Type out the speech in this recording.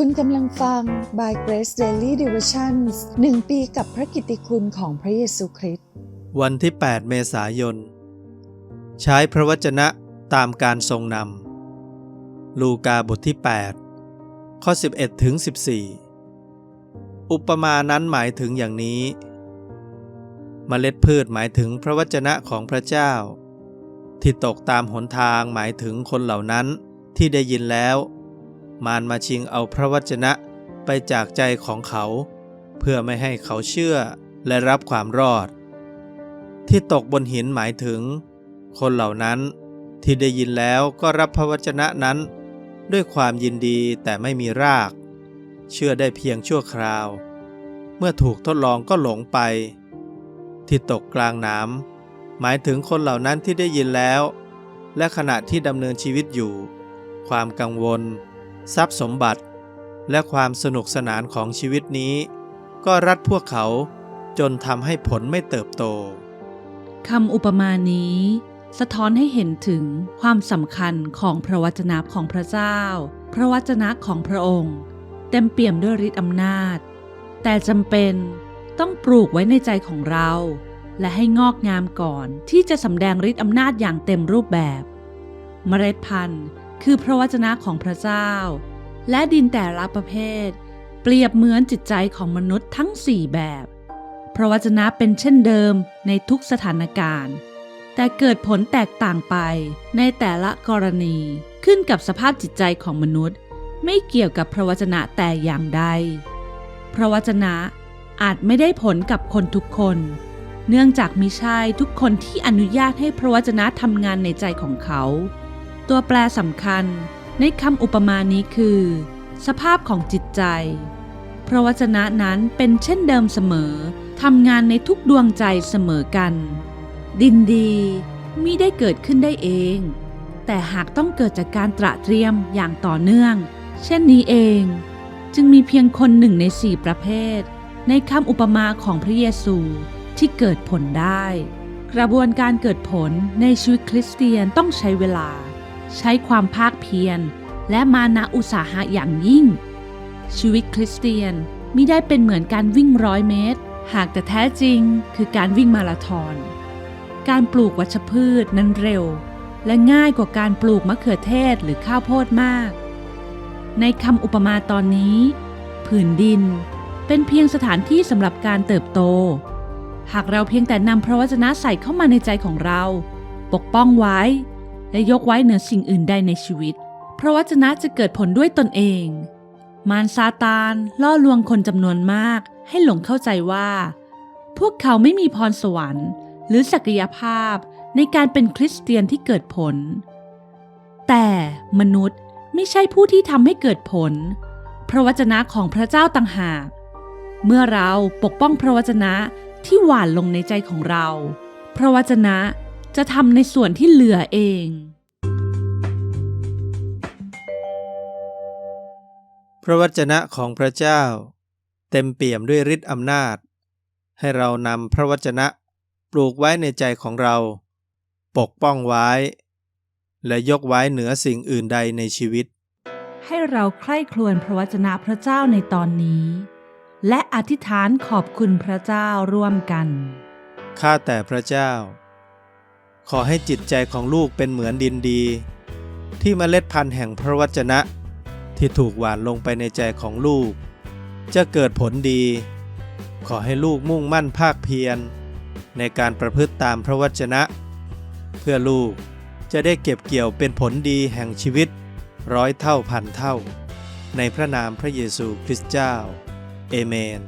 คุณกำลังฟัง By Grace Daily Devotions หนึ่งปีกับพระกิติคุณของพระเยซูคริสต์ วันที่ 8 เมษายน ใช้พระวจนะตามการทรงนำ ลูกาบทที่ 8 ข้อ 11 ถึง 14 อุปมานั้นหมายถึงอย่างนี้เมล็ดพืชหมายถึงพระวจนะของพระเจ้า ที่ตกตามหนทางหมายถึงคนเหล่านั้นที่ได้ยินแล้ว มารมาชิงเอาพระวจนะไปจากใจของเขา เพื่อไม่ให้เขาเชื่อและรับความรอด ที่ตกบนหินหมายถึง คนเหล่านั้นที่ได้ยินแล้วก็รับพระวจนะนั้น ด้วยความยินดีแต่ไม่มีราก เชื่อได้เพียงชั่วคราว เมื่อถูกทดลองก็หลงไป ที่ตกกลางน้ำหมายถึงคนเหล่านั้นที่ได้ยินแล้ว และขณะที่ดำเนินชีวิตอยู่ ความกังวล ทรัพย์สมบัติ และความสนุกสนานของชีวิตนี้ ก็รัดพวกเขาจนทำให้ผลไม่เติบโตคำอุปมานี้ สะท้อนให้เห็นถึงความสำคัญของพระวจนะของพระเจ้า พระวจนะของพระองค์ เต็มเปี่ยมด้วยฤทธิ์อำนาจ แต่จำเป็นต้องปลูกไว้ในใจของเรา และให้งอกงามก่อนที่จะสำแดงฤทธิ์อำนาจอย่างเต็มรูปแบบ เมล็ดพันธุ์ คือพระวจนะของพระเจ้า และดินแต่ละประเภท เปรียบเหมือนจิตใจของมนุษย์ทั้งสี่แบบ พระวจนะเป็นเช่นเดิมในทุกสถานการณ์ แต่เกิดผลแตกต่างไปในแต่ละกรณีขึ้นกับสภาพจิตใจของมนุษย์ ไม่เกี่ยวกับพระวจนะแต่อย่างใด พระวจนะอาจไม่ได้ผลกับคนทุกคน เนื่องจากมิใช่ทุกคนที่อนุญาตให้พระวจนะทำงานในใจของเขา ตัวแปรสำคัญในคำอุปมานี้คือ สภาพของจิตใจ พระวจนะนั้นเป็นเช่นเดิมเสมอทำงานในทุกดวงใจเสมอกัน ดินดีมิได้เกิดขึ้นได้เอง แต่หากต้องเกิดจากการตระเตรียมอย่างต่อเนื่อง เช่นนี้เอง จึงมีเพียงคนหนึ่งในสี่ประเภท ในคำอุปมาของพระเยซูที่เกิดผลได้ กระบวนการเกิดผลในชีวิตคริสเตียนต้องใช้เวลา ใช้ความภาคเพียร และมานะอุตสาหะอย่างยิ่ง ชีวิตคริสเตียนมิได้เป็นเหมือนการวิ่งร้อยเมตร หากแต่แท้จริงคือการวิ่งมาราธอนการปลูกวัชพืชนั้นเร็ว และง่ายกว่าการปลูกมะเขือเทศหรือข้าวโพดมาก ในคำอุปมาตอนนี้ ผืนดินเป็นเพียงสถานที่สำหรับการเติบโต หากเราเพียงแต่นำพระวจนะใส่เข้ามาในใจของเรา ปกป้องไว้ และยกไว้เหนือสิ่งอื่นใดในชีวิต พระวจนะจะเกิดผลด้วยตนเอง มารซาตานล่อลวงคนจำนวนมากให้หลงเข้าใจว่า พวกเขาไม่มีพรสวรรค์ หรือศักยภาพในการเป็นคริสเตียนที่เกิดผล แต่มนุษย์ไม่ใช่ผู้ที่ทำให้เกิดผล พระวจนะของพระเจ้าต่างหาก เมื่อเราปกป้องพระวจนะที่หวานลงในใจของเรา พระวจนะ จะทำในส่วนที่เหลือเอง พระวจนะของพระเจ้า เต็มเปี่ยมด้วยฤทธิ์อำนาจ ให้เรานำพระวจนะปลูกไว้ในใจของเรา ปกป้องไว้ และยกไว้เหนือสิ่งอื่นใดในชีวิต ให้เราใคร่ครวญพระวจนะพระเจ้าในตอนนี้ และอธิษฐานขอบคุณพระเจ้าร่วมกัน ข้าแต่พระเจ้า ขอให้จิตใจของลูกเป็นเหมือนดินดี ที่เมล็ดพันธุ์แห่งพระวจนะ ที่ถูกหว่านลงไปในใจของลูก จะเกิดผลดี ขอให้ลูกมุ่งมั่นภาคเพียร ในการประพฤติตามพระวจนะ เพื่อลูกจะได้เก็บเกี่ยวเป็นผลดีแห่งชีวิต ร้อยเท่าพันเท่า ในพระนามพระเยซูคริสต์เจ้า เอเมน